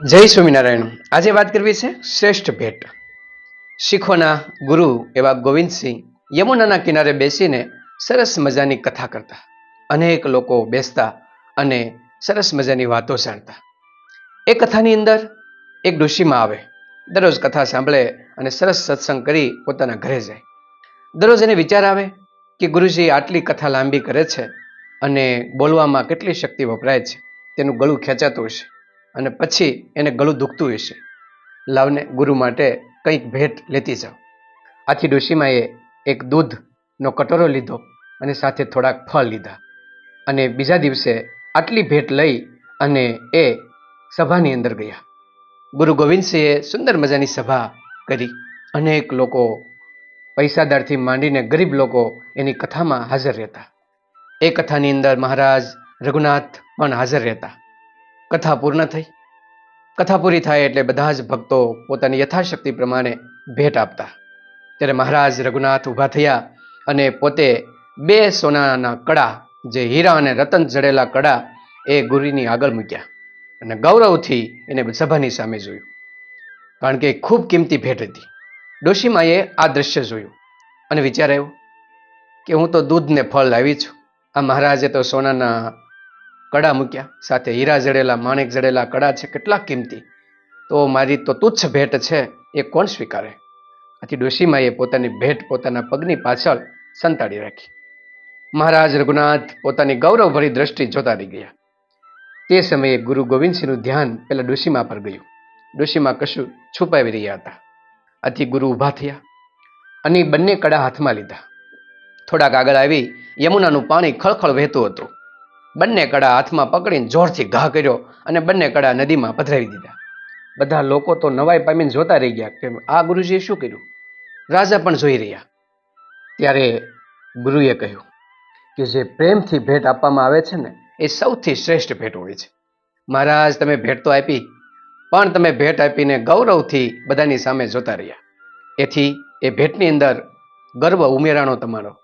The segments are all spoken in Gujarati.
જય સ્વામિનારાયણ. આજે વાત કરવી છે શ્રેષ્ઠ ભેટ. શીખોના ગુરુ એવા ગોવિંદસિંહ યમુનાના કિનારે બેસીને સરસ મજાની કથા કરતા. અનેક લોકો બેસતા અને સરસ મજાની વાતો જાણતા એ કથાની અંદર એક ડોશીમાં આવે. દરરોજ કથા સાંભળે અને સરસ સત્સંગ કરી પોતાના ઘરે જાય. દરરોજ એને વિચાર આવે કે ગુરુજી આટલી કથા લાંબી કરે છે અને બોલવામાં કેટલી શક્તિ વપરાય છે. તેનું ગળું ખેંચાતું હશે. અને પછી એને ગળું દુખતું હશે લાવને ગુરુ માટે કંઈક ભેટ લેતી જાઓ. આથી ડોશીમાએ એક દૂધનો કટોરો લીધો અને સાથે થોડાક ફળ લીધા. અને બીજા દિવસે આટલી ભેટ લઈ અને એ સભાની અંદર ગયા. ગુરુ ગોવિંદસિંહે સુંદર મજાની સભા કરી. અનેક લોકો પૈસાદારથી માંડીને ગરીબ લોકો એની કથામાં હાજર રહેતા. એ કથાની અંદર મહારાજ રઘુનાથ પણ હાજર રહેતા. કથા પૂર્ણ થઈ. કથા પૂરી થાય એટલે બધા જ ભક્તો પોતાની યથાશક્તિ પ્રમાણે ભેટ આપતા. ત્યારે મહારાજ રઘુનાથ ઊભા થયા અને પોતે બે સોનાના કડા, જે હીરા અને રતન જડેલા કડા, એ ગુરુની આગળ મૂક્યા અને ગૌરવથી એને સભાની સામે જોયું. કારણ કે ખૂબ કિંમતી ભેટ હતી. ડોશીમાએ આ દ્રશ્ય જોયું અને વિચાર આવ્યો કે હું તો દૂધને ફળ લાવી છું. આ મહારાજે તો સોનાના કડા મૂક્યા, સાથે હીરા જડેલા, માણેક જડેલા કડા છે કેટલા કિંમતી? તો મારી તો તુચ્છ ભેટ છે, એ કોણ સ્વીકારે? આથી ડોશીમાએ પોતાની ભેટ પોતાના પગની પાછળ સંતાડી રાખી. મહારાજ રઘુનાથ પોતાની ગૌરવભરી દ્રષ્ટિ જોતા રહી ગયા. તે સમયે ગુરુ ગોવિંદસિંહનું ધ્યાન પેલા ડોશીમા પર ગયું. ડોશીમા કશું છુપાવી રહ્યા હતા. આથી ગુરુ ઊભા થયા અને બંને કડા હાથમાં લીધા. થોડાક આગળ આવી યમુનાનું પાણી ખળખળ વહેતું હતું. બંને કડા હાથમાં પકડીને જોરથી ઘા કર્યો અને બંને કડા નદીમાં પધરાવી દીધા. બધા લોકો તો નવાઈ પામીને જોતા રહી ગયા કે આ ગુરુજીએ શું કર્યું? રાજા પણ જોઈ રહ્યા. ત્યારે ગુરુએ કહ્યું કે જે પ્રેમથી ભેટ આપવામાં આવે છે ને, એ સૌથી શ્રેષ્ઠ ભેટ હોય છે. મહારાજ, તમે ભેટ તો આપી, પણ તમે ભેટ આપીને ગૌરવથી બધાની સામે જોતા રહ્યા. એથી એ ભેટની અંદર ગર્વ ઉમેરાણો તમારો.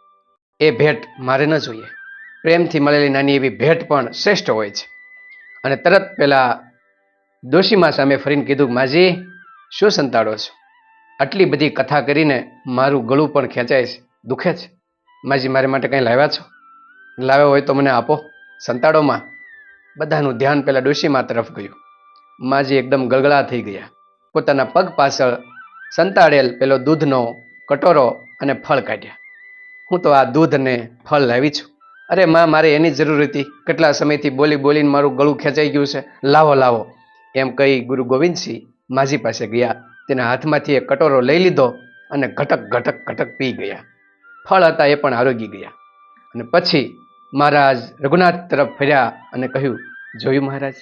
એ ભેટ મારે ન જોઈએ. પ્રેમથી મળેલી નાની એવી ભેટ પણ શ્રેષ્ઠ હોય છે. અને તરત પહેલાં દોશીમાં સામે ફરીને કીધું, માજી, શું સંતાડો છો? આટલી બધી કથા કરીને મારું ગળું પણ ખેંચાય છે, દુખે છે. માજી, મારે માટે કંઈ લાવ્યા છો? લાવ્યો હોય તો મને આપો. સંતાડોમાં બધાનું ધ્યાન પહેલાં ડોશીમાં તરફ ગયું. માજી એકદમ ગળગળા થઈ ગયા. પોતાના પગ પાછળ સંતાડેલ પેલો દૂધનો કટોરો અને ફળ કાઢ્યા. હું તો આ દૂધ અને ફળ લાવી છું. અરે માં, મારે એની જરૂર હતી. કેટલા સમયથી બોલી બોલીને મારું ગળું ખેંચાઈ ગયું છે. લાવો લાવો. એમ કહી ગુરુ ગોવિંદસિંહ માજી પાસે ગયા. તેના હાથમાંથી એ કટોરો લઈ લીધો અને ઘટક ઘટક ઘટક પી ગયા. ફળ હતા એ પણ આરોગી ગયા. અને પછી મહારાજ રઘુનાથ તરફ ફર્યા અને કહ્યું, જોયું મહારાજ,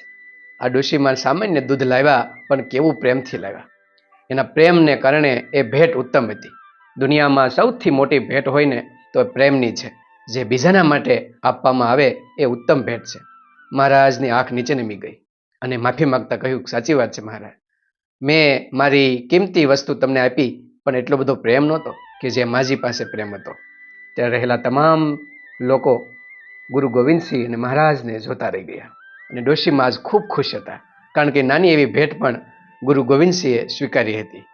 આ ડોશીમાં સામાન્ય દૂધ લાવ્યા, પણ કેવું પ્રેમથી લાવ્યા. એના પ્રેમને કારણે એ ભેટ ઉત્તમ હતી. દુનિયામાં સૌથી મોટી ભેટ હોય ને, તો પ્રેમની છે. જે બીજાના માટે આપવામાં આવે એ ઉત્તમ ભેટ છે. મહારાજની આંખ નીચે નમી ગઈ અને માફી માગતા કહ્યું, સાચી વાત છે મહારાજ. મેં મારી કિંમતી વસ્તુ તમને આપી, પણ એટલો બધો પ્રેમ નહોતો કે જે માજી પાસે પ્રેમ હતો. ત્યાં રહેલા તમામ લોકો ગુરુ ગોવિંદસિંહ અને મહારાજને જોતા રહી ગયા અને ડોશી માજ ખૂબ ખુશ હતા. કારણ કે નાની એવી ભેટ પણ ગુરુ ગોવિંદસિંહે સ્વીકારી હતી.